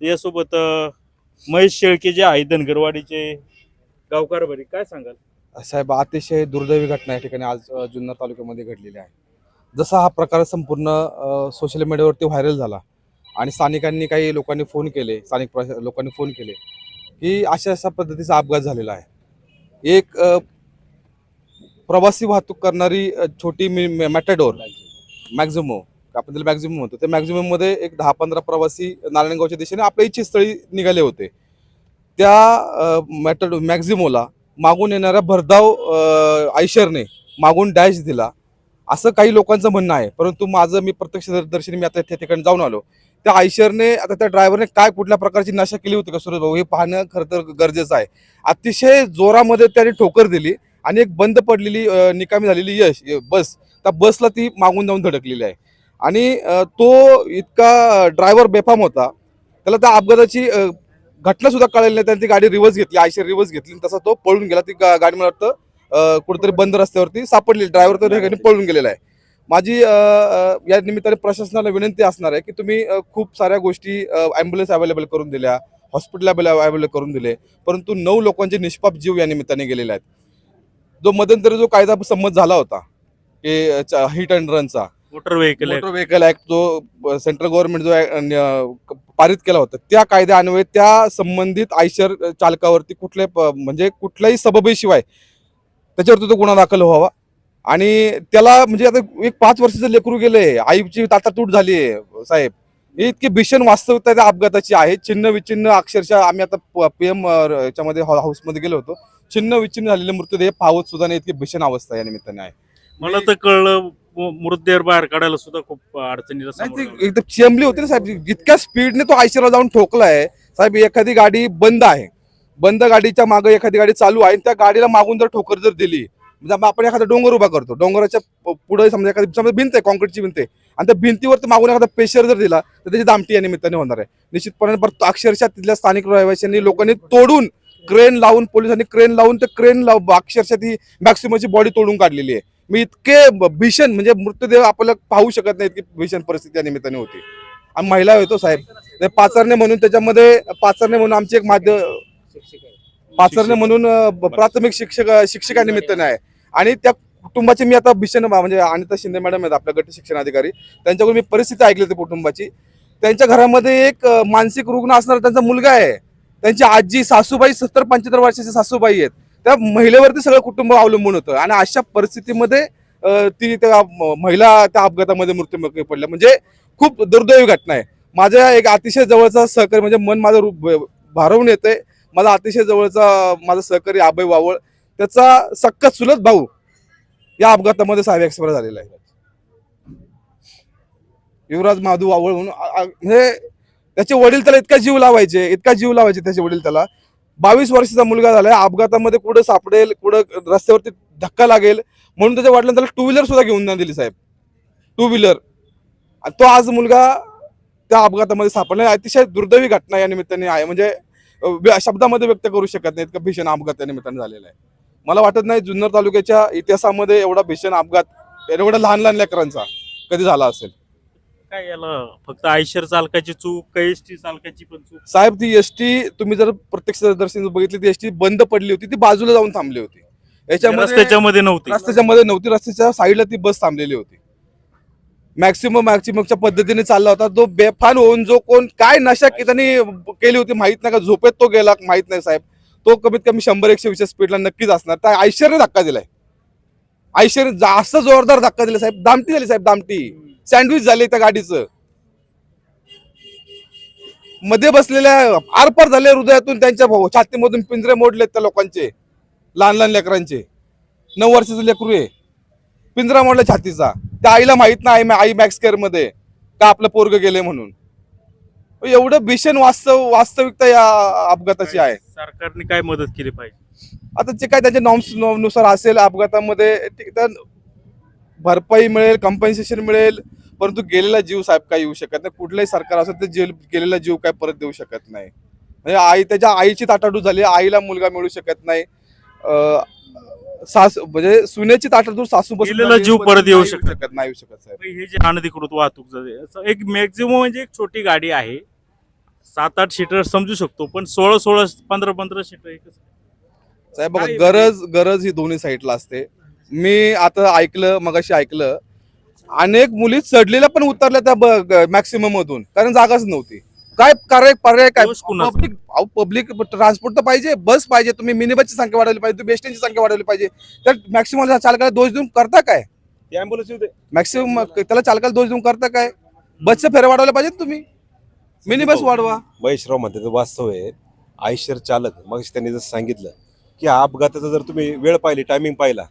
यासोबत महेश शेळके जे आहे धनगरवाडीचे गावकार बरी काय सांगाल? साहेब अतिशय दुर्दैवी घटना या ठिकाणी आज जुन्नर तालुक्यामध्ये घडलेली आहे. जसा हा प्रकार संपूर्ण सोशल मीडियावरती व्हायरल झाला आणि स्थानिकांनी काही लोकांनी फोन केले स्थानिक प्रशा- लोकांनी फोन केले की अशा अशा पद्धतीचा अपघात झालेला आहे. एक प्रवासी वाहतूक करणारी अ, छोटी मॅटाडोर मॅक्झिमो आपण त्याला मॅक्झिमम म्हणतो. त्या मॅक्झिमममध्ये एक दहा पंधरा प्रवासी नारायणगावच्या दिशेने आपल्या इच्छितस्थळी निघाले होते. त्या मॅटर मॅक्झिमोला मागून येणाऱ्या भरधाव आयशरने मागून डॅश दिला. असं काही लोकांचं म्हणणं आहे. परंतु माझं मी प्रत्यक्ष दर्शनी मी आता त्या ठिकाणी जाऊन आलो. त्या आयशरने आता त्या ड्रायव्हरने काय कुठल्या प्रकारची नशा केली होती का सुरेश भाऊ? हे पाहणं खरं तर गरजेचं आहे. अतिशय जोरामध्ये त्याने ठोकर दिली आणि एक बंद पडलेली निकामी झालेली यश य- बस. त्या बसला ती मागून जाऊन धडकलेली आहे. आणि तो इतका ड्रायव्हर बेफाम होता त्याला त्या अपघाताची घटनासुद्धा घटना सुद्धा कळली नाही. त्याने ती गाडी रिव्हर्स घेतली आयशर रिव्हर्स घेतली आणि तसा तो पळून गेला. ती गा- गाडी मला वाटतं कुठेतरी बंद रस्त्यावरती सापडली ड्रायव्हर तर ठिकाणी पळून गेलेला आहे. माझी या निमित्ताने प्रशासनाला विनंती असणार आहे की तुम्ही खूप साऱ्या गोष्टी ॲम्ब्युलन्स अवेलेबल करून दिल्या हॉस्पिटल अवेलेबल करून दिले परंतु नऊ लोकांचे निष्पाप जीव या निमित्ताने गेलेले आहेत. जो मध्यंतरी जो कायदा संमत झाला होता की hit and रनचा motor vehicle motor vehicle act जो सेंट्रल गव्हर्नमेंट जो पारित केला होता त्या कायद्यान्वये त्या संबंधित आयशर चालकावरती कुठल्या प- म्हणजे कुठल्याही सबबीशिवाय त्याच्यावरती तो गुन्हा दाखल व्हावा. आणि त्याला म्हणजे आता एक पाच वर्षाचं लेकरू गेले आईची ताटातूट झाली आहे साहेब. ही इतकी भीषण वास्तविकता त्या अपघाताची आहे. छिन्न विच्छिन्न अक्षरशः आम्ही आता पी एम याच्यामध्ये हाऊ- हाऊसमध्ये गेलो होतो. छिन्न विच्छिन्न झालेले मृतदेह पावत सुद्धा नाही इतकी भीषण अवस्था या निमित्ताने आहे. मला तर कळलं मृतदेह बाहेर काढायला सुद्धा खूप अडचणीला नाही सामोरं ती जावं एकदम चेंबली होती ना साहेब. इतक्या स्पीडने तो आयशरला जाऊन ठोकलाय. साहेब एखादी गाडी बंद आहे. बंद गाडीच्या मागे एखादी गाडी चालू आहे आणि त्या गाडीला मागून जर ठोकर जर दिली म्हणजे आपण- आपण एखादा डोंगर उभा करतो. डोंगराच्या प- पुढे समजा एखादी समजा भिंत आहे कॉन्क्रीटची भिंत आहे. आणि त्या भिंतीवर तर मागून एखादा प्रेशर जर दिला तर त्याची दामटी या निमित्ताने होणार आहे. निश्चितपणे परत अक्षरशः तिथल्या स्थानिक रहिवाशांनी लोकांनी तोडून क्रेन लावून पोलिसांनी क्रेन लावून ते क्रेन लाव अक्षरशः ती मॅक्सिमची बॉडी तोडून काढलेली आहे. मी इतके भीषण म्हणजे मृतदेह आपल्याला पाहू शकत नाही इतकी भीषण परिस्थिती या निमित्ताने होती. आणि महिला होतो साहेब. पाचरणे म्हणून त्याच्यामध्ये पाचरणे म्हणून आमची एक माध्यम पाचरणे म्हणून प्राथमिक शिक्षक शिक्षिका निमित्ताने आहे. आणि त्या कुटुंबाची मी आता भीषण म्हणजे अनिता शिंदे मॅडम आहेत आपल्या गट शिक्षण अधिकारी. त्यांच्याकडून मी परिस्थिती ऐकली होती कुटुंबाची. त्यांच्या घरामध्ये एक मानसिक रुग्ण असणारा त्यांचा मुलगा आहे. त्यांची आजी सासूबाई सत्तर पंच्याहत्तर वर्षाची सासूबाई आहेत. त्या महिलेवरती सगळं कुटुंब अवलंबून होतं. आणि अशा परिस्थितीमध्ये ती त्या महिला त्या अपघातामध्ये मृत्यूमुखी पडल्या. म्हणजे खूप दुर्दैवी घटना आहे. माझ्या एक अतिशय जवळचा सहकारी म्हणजे मन माझं रूप भारवून येते माझा अतिशय जवळचा माझा सहकारी अभय वावळ त्याचा सक्का चुलत भाऊ या अपघातामध्ये साहेब एक्सपायर झालेला आहे. युवराज माधू वावळ म्हणून म्हणजे त्याचे वडील त्याला इतका जीव लावायचे इतका जीव लावायचे त्याचे वडील त्याला. बावीस वर्षाचा मुलगा झाला अपघातामध्ये कुठं सापडेल कुठं रस्त्यावरती धक्का लागेल म्हणून त्याच्या वाटलं त्याला टू व्हीलर सुद्धा घेऊन नाही दिली साहेब. टू व्हीलर तो आज मुलगा त्या अपघातामध्ये सापडला अतिशय दुर्दैवी घटना या निमित्ताने आहे. म्हणजे शब्दामध्ये व्यक्त करू शकत नाही इतका भीषण अपघात या निमित्ताने झालेला आहे. मला वाटत नाही जुन्नर तालुक्याच्या इतिहासामध्ये एवढा भीषण अपघात एवढा लहान लहान लेकरांचा कधी झाला असेल. काय याला? फक्त आयशर चालकाची चूक कैसटी चालकाची पण चूक. साहेब ती एस टी तुम्ही जर प्रत्यक्ष दर्शन बघितली ती एस टी बंद पडली होती ती बाजूला जाऊन थांबली होती. याच्यामध्ये रस्त्याच्या मध्ये नव्हती. रस्त्याच्या मध्ये नव्हती रस्त्याच्या साईडला ती बस थांबलेली होती. मॅक्सिमम मॅक्सिममच्या पद्धतीने चालला होता तो बेफान होऊन जो कोण काय नशा की त्यांनी केली होती माहीत नाही का झोपेत तो गेला माहीत नाही साहेब. तो कमीत कमी शंभर एकशे वीसच्या स्पीडला नक्कीच असणार. त्या आयशरने धक्का दिलाय. आयशर जास्त जोरदार धक्का दिला साहेब. दामटी झाली साहेब दामटी. सँडविच झाले त्या गाडीचं. मध्ये बसलेल्या आरपार झाले हृदयातून त्यांच्या भाऊ छातीमधून पिंजरे मोडलेत त्या लोकांचे. लहान लहान लेकरांचे. नऊ वर्षाचं लेकरू आहे. पिंजरा मोडला छातीचा. त्या आईला माहीत नाही आई मॅक्स केअरमध्ये का आपलं पोरग गेले म्हणून. एवढं भीषण वास्तव वास्तविकता या अपघाताची आहे. सरकारने काय मदत केली पाहिजे? आता जे काय त्याच्या नॉर्म्सनुसार असेल अपघातामध्ये भरपाई मिळेल कम्पन्सेशन मिळेल परंतु गेलेला जीव साहेब काय येऊ शकत नाही. कुठलंही सरकार असेल तर जेल गेलेला जीव काय परत देऊ शकत नाही. म्हणजे आई त्याच्या आईची ताटाटू झाली आईला मुलगा मिळू शकत नाही. अं, सासू म्हणजे सुनेची ताटाटू सासू झाली, जीव परत येऊ शकत नाही येऊ शकत साहेब. हे जे अनधिकृत वाहतूक असं एक मॅक्झिमम म्हणजे एक छोटी गाडी आहे. सात आठ सीटर समजू शकतो पण सोळा सोळा पंधरा पंधरा सीटर एकच. साहेब बघा गरज गरज ही दोन्ही साईडला असते. मी आता ऐकलं मगाशी ऐकलं. अनेक मुली चढलेल्या पण उतरल्या त्या मॅक्सिमम मधून. कारण जागाच नव्हती. काय कार्य पर्याय काय? पब्लिक पब्लिक ट्रान्सपोर्ट तर पाहिजे बस पाहिजे. तुम्ही मिनी बसची संख्या वाढवली पाहिजे तुम्ही बेस्टची संख्या वाढवली पाहिजे. तर मॅक्सिमम चालकाला दोष देऊन करता काय? मॅक्सिमम त्याला चालकाला दोष देऊन करता काय? बसच्या फेऱ्या वाढवल्या पाहिजेत तुम्ही. मिनी बस वाढवा. महेशराव म्हणते ते वास्तव आहे. आयशर चालक. मग त्यांनी जसं सांगितलं की हा अपघाताचा जर तुम्ही वेळ पाहिली टायमिंग पाहिला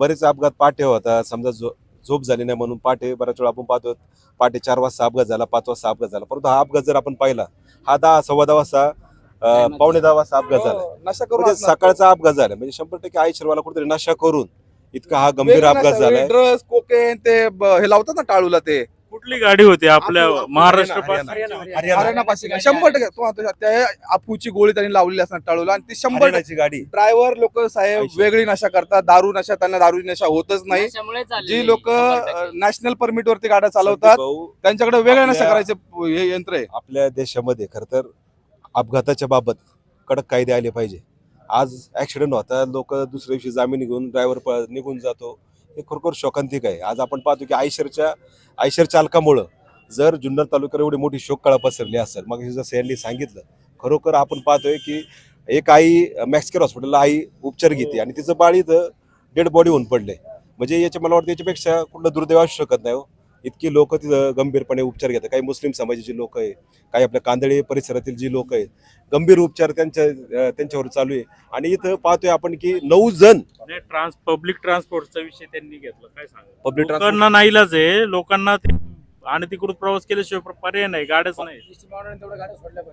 बरेच अपघात पाठे होता. समजा झो झोप झाली नाही म्हणून पाठे बऱ्याच वेळा आपण पाहतो. पाठे चार वाजता अपघात झाला पाच वाजता अपघात झाला. परंतु हा अपघात जर आपण पाहिला हा दहा सव्वा दहा वाजता पावणे दहा वाजता अपघात झाला. हो, नशा करून म्हणजे. सकाळचा अपघात झाला. म्हणजे शंभर टक्के आयशरवाला कुठेतरी नशा करून इतका हा गंभीर अपघात ड्रग्स कोकेन ते हे लावतात ना टाळूला ते. कुठली गाडी होती आपल्या आपलं- महाराष्ट्र? हरियाणा शंभर टक्के. तो आता त्या अपूची गोळी त्यांनी लावलेली असणार टाळूला. आणि ती शंभर हरियाणाची गाडी. ड्रायव्हर लोक साहेब. वेगळी नशा करतात. दारू नशा त्यांना दारू नशा होतच नाही. त्याच्यामुळे चाललेली जी लोक शंभर टक्के. नॅशनल परमिट वरती गाड्या चालवतात भाऊ त्यांच्याकडे वेगळ्या नशा आपल्या- करायचे हे यंत्र आहे. आपल्या देशामध्ये खर तर अपघाताच्या बाबत कडक कायदे आले पाहिजे. आज ऍक्सिडेंट होता लोक दुसऱ्या दिवशी जामीन घेऊन ड्रायव्हर निघून जातो. हे खरोखर शोकांतिक आहे. आज आपण पाहतो की आयशरच्या आयशर चालकामुळं जर जुन्नर तालुक्यावर एवढी मोठी शोककळा पसरली असेल मग हे जसं यांनी सांगितलं खरोखर आपण पाहतोय की एक आई मॅक्सकेअर हॉस्पिटलला आई उपचार घेते आणि तिचं बाळ इथं डेड बॉडी होऊन पडले म्हणजे याच्या मला वाटतं याच्यापेक्षा कुठलं दुर्दैव असू शकत नाही हो. इतकी लोक तिथं गंभीरपणे उपचार घेतात. काही मुस्लिम समाजाची लोक आहे काही आपल्या कांदळे परिसरातील जी लोक आहेत गंभीर उपचार त्यांच्या त्यांच्यावर चालू आहे. आणि इथं पाहतोय आपण की नऊ जण ट्रान्स पब्लिक ट्रान्सपोर्टचा विषय त्यांनी घेतला. काय सांगा पब्लिक ट्रान्सपोर्ट लोकांना नाईलाज आहे. लोकांना ते आणि तिकडून प्रवास केल्याशिवाय पर्याय नाही गाड्याच नाही.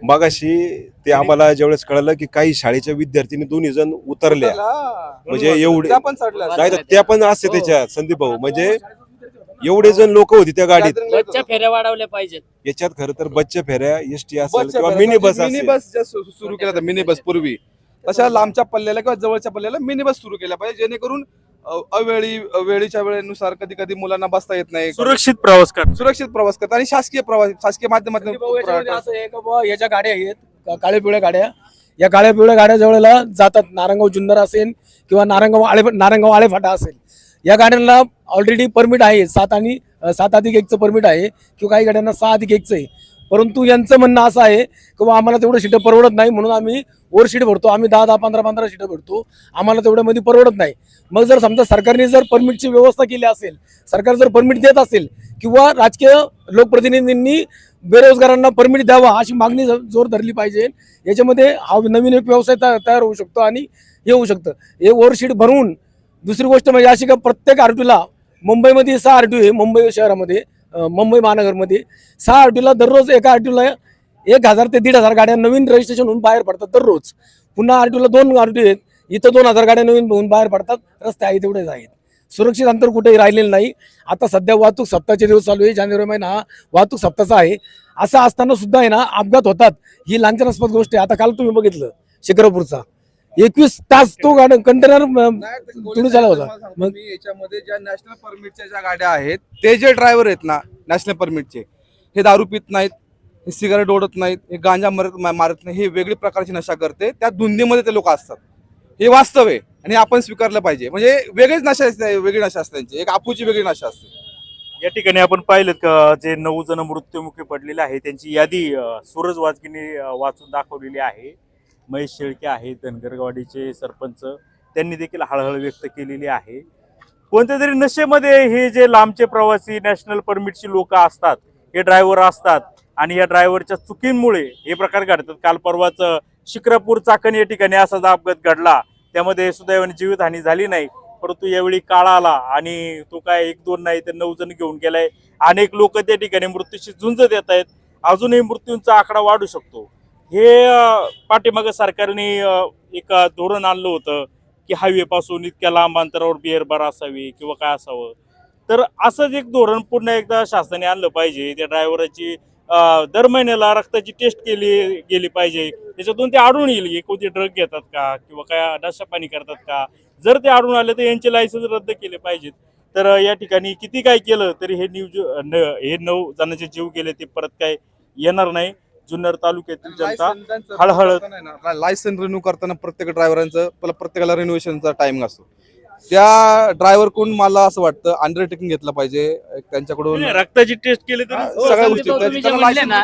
मगाशी ते आम्हाला ज्यावेळेस कळलं की काही शाळेच्या विद्यार्थिनी दोन्ही जण उतरल्या. म्हणजे एवढे- नाही त्या पण असते हो. त्याच्यात संदीप भाऊ. म्हणजे एवढे जण लोक होती त्या गाडीत. बसच्या फेऱ्या वाढवल्या पाहिजेत. याच्यात खरं तर बच्चे फेऱ्या एस टी असेल किंवा मिनी बस मिनी असेल बस ज्या सुरू केल्या मिनी बस पूर्वी. तशा लांबच्या पल्ल्याला किंवा जवळच्या पल्ल्याला मिनी बस सुरू केल्या पाहिजे जेणेकरून अ, अवेळी वेळीच्या वेळेनुसार कधी कधी मुलांना बसता येत नाही. सुरक्षित प्रवास कर सुरक्षित प्रवास करतात आणि शासकीय प्रवास शासकीय माध्यमातून भाऊ, याच्यामध्ये असं आहे का बुवा, याच्या गाड्या आहेत काळ्या पिवळ्या गाड्या या काळ्या पिवळ्या गाड्या जवळला जातात नारंगाव जुन्नर असेल किंवा नारंगाव आळे नारंगाव आळेफाटा असेल. या गाड्यांना ऑलरेडी परमिट आहे. सात आणि सात अधिक एकचं परमिट आहे किंवा काही गाड्यांना सहा अधिक एकचं आहे. परंतु यांचं म्हणणं असं आहे की बुवा आम्हाला तेवढं सीटं परवडत नाही म्हणून आम्ही वर सीट भरतो. आम्ही दहा दहा पंधरा पंधरा सीटं भरतो. आम्हाला तेवढ्यामध्ये परवडत नाही. मग जर समजा सरकारने जर परमिटची व्यवस्था केली असेल सरकार जर परमिट देत असेल किंवा राजकीय लोकप्रतिनिधींनी बेरोजगारांना परमिट द्यावा अशी मागणी जोर धरली पाहिजे याच्यामध्ये हा नवीन एक व्यवसाय तयार होऊ शकतो आणि हे होऊ शकतं. हे ओव्हरशीट भरून दुसरी गोष्ट म्हणजे अशी का प्रत्येक आरटीला मुंबईमध्ये सहा आरटी आहे मुंबई शहरामध्ये मुंबई महानगरमध्ये. सहा आरटीला दररोज एका आरटीला एक हजार ते दीड हजार गाड्या नवीन रजिस्ट्रेशन होऊन बाहेर पडतात दररोज. पुन्हा आरटीला दोन आरटी आहेत इथं दोन हजार गाड्या नवीन होऊन बाहेर पडतात रस्ते आहे तेवढेच आहेत. सुरक्षित अंतर कुठेही राहिलेलं नाही. आता सध्या वाहतूक सप्ताहाचे दिवस चालू आहे जानेवारी महिना हा वाहतूक सप्ताहाचा आहे. असं असताना सुद्धा आहे ना अपघात होतात ही लांछनास्पद गोष्ट आहे. आता काल तुम्ही बघितलं शिक्रापूरचा एकवीस तास तो गाडी कंटेनर तुम्ही चालव होता. मग? याच्यामध्ये ज्या नॅशनल परमिटच्या ज्या गाड्या आहेत ते जे ड्रायव्हर आहेत ना नॅशनल परमिटचे हे दारू पित नाहीत हे सिगारेट ओढत नाहीत हे गांजा मरत मा- मारत नाही हे वेगळी प्रकारची नशा करते त्या धुंदीमध्ये ते लोक असतात. हे वास्तव आहे आणि आपण स्वीकारलं पाहिजे. म्हणजे वेगळीच नशा असते वेगळी नशा असते त्यांची. एक आपूची वेगळी नशा असते. या ठिकाणी आपण पाहिलं का जे नऊ जण मृत्युमुखी पडलेले आहे त्यांची यादी अं, सूरज वाजकीने अं, वाचून दाखवलेली आहे. महेश शेळके आहेत धनगरवाडीचे सरपंच त्यांनी देखील हळहळ व्यक्त केलेली आहे. कोणत्या तरी नशेमध्ये हे जे लांबचे प्रवासी नॅशनल परमिटची लोक असतात हे ड्रायव्हर असतात आणि या ड्रायव्हरच्या चुकींमुळे हे प्रकार घडतात. काल परवाच शिक्रापूर चाकण या ठिकाणी असाच अपघात घडला. त्यामध्ये सुदैवाने जीवितहानी झाली नाही परंतु यावेळी काळ आला आणि तो काय एक दोन नाही तर नऊ जण घेऊन गेलाय. अनेक लोक त्या ठिकाणी मृत्यूशी झुंज देत आहेत. अजूनही मृत्यूंचा आकडा वाढू शकतो. हे पाठीमागं सरकारने एक धोरण आणलं होतं की हायवेपासून इतक्या लांब अंतरावर बिअर बार असावी किंवा काय असावं. तर असंच एक धोरण पुन्हा एकदा शासनाने आणलं पाहिजे. त्या ड्रायव्हराची दर महिन्याला रक्ताची टेस्ट केली गेली पाहिजे. त्याच्यातून ते आढळून येईल की कोणते ड्रग घेतात का किंवा काय नशापाणी करतात का. जर ते आढळून आले तर यांचे लायसन्स रद्द केले पाहिजेत. तर या ठिकाणी किती काय केलं तरी हे न्यूज न- हे नऊ जणांचे जीव गेले ते परत काय येणार नाही. जुन्नर तालुक्यातील जनता हळहळ लायसन रिन्यू करताना प्रत्येक ड्रायव्हरांचं प्रत्येकाला रिन्युएशनचा टाइम असतो त्या ड्रायव्हर कोण मला असं वाटतं अंडरटेकिंग घेतलं पाहिजे. त्यांच्याकडून रक्ताची टेस्ट केली तर सगळ्या गोष्टी. ना,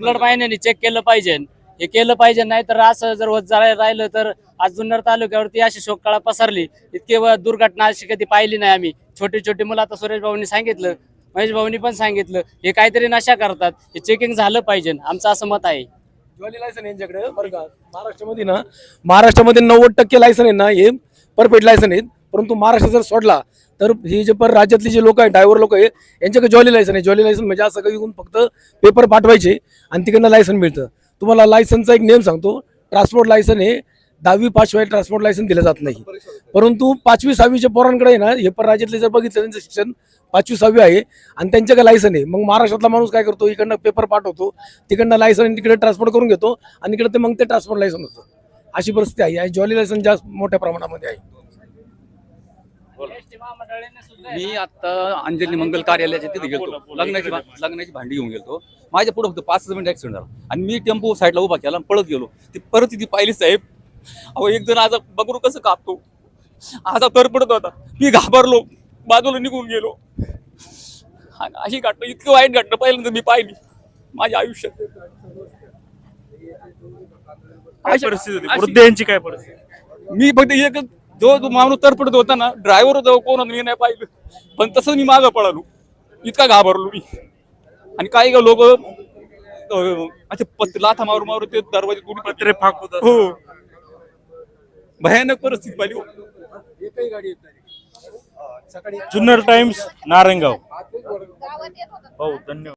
ब्लड महिन्याने चेक केलं पाहिजे. हे केलं पाहिजे नाही तर असं जर होत राहिलं तर आज जुन्नर तालुक्यावरती अशी शोककळा पसरली. इतके दुर्घटना अशी कधी पाहिली नाही आम्ही. छोटी छोटी मुलं आता सुरेश भाऊनी सांगितलं महेश भाऊनी पण सांगितलं हे काहीतरी नशा करतात हे चेकिंग झालं पाहिजे आमचं असं मत आहे. ज्वाली लायसन यांच्याकडे बरं का? महाराष्ट्रामध्ये ना महाराष्ट्रामध्ये नव्वद टक्के लायसन आहे ना हे परफेक्ट लायसन आहेत. परंतु महाराष्ट्र जर सोडला तर ही जे पर राज्यातले जे लोक आहे ड्रायव्हर लोक आहे यांच्याकडे जॉली लायसन आहे जॉली लायसन म्हणजे असं काही फक्त पेपर पाठवायचे आणि तिकडनं लायसन मिळतं. तुम्हाला लायसनचा एक नियम सांगतो ट्रान्सपोर्ट लायसन हे दहावी पाचशिवाय ट्रान्सपोर्ट लायसन दिलं जात नाही. परंतु पाचवी सहावीच्या पोरांकडे आहे ना हे पर राज्यातले जर बघितलं त्यांचं शिक्षण पाचवी सहावी आहे आणि त्यांच्याकडे लायसन आहे. मग महाराष्ट्रातला माणूस काय करतो? इकडनं पेपर पाठवतो तिकडनं लायसन तिकडे ट्रान्सपोर्ट करून घेतो आणि इकडे ते मग ते ट्रान्सपोर्ट लायसन होतं. अशी परिस्थिती आहे. आणि जॉली लायसन जास्त मोठ्या प्रमाणामध्ये आहे. मी आता अंजली मंगल कार्यालयाच्या तिथे गेलो लग्नाची लग्नाची भांडी घेऊन गेलो माझ्या पुढे फक्त पाच मिनिट ऍक्सिडेंट झाला. आणि मी टेम्पो साईडला उभा केला आणि पळत गेलो. ती परत ती पाहिली साहेब. अहो एक जण आज बघरू कसं कापतो? आज तर पडत होता. मी घाबरलो. बाजूला निघून गेलो. अशी घटना इतकी वाईट घटना पहिल्यांदा मी पाहिली. माझ्या आयुष्यात. काय अशी- परिस्थिती होती? काय परिस्थिती? मी फक्त एक जो जो माणूस तरपडत होता ना ड्रायव्हर जवळ कोण होता मी नाही पाहिलं. पण तसं मी मागं पळालो. इतका घाबरलो मी. आणि काही लोक असे पत लाथा मारू मारू ते दरवाजे कुठे पत्रे फाकून हो. भयानक परिस्थिती पाहिली हो. एकही गाडी येत नाही. जुन्नर टाइम्स नारायणगाव हो धन्यवाद.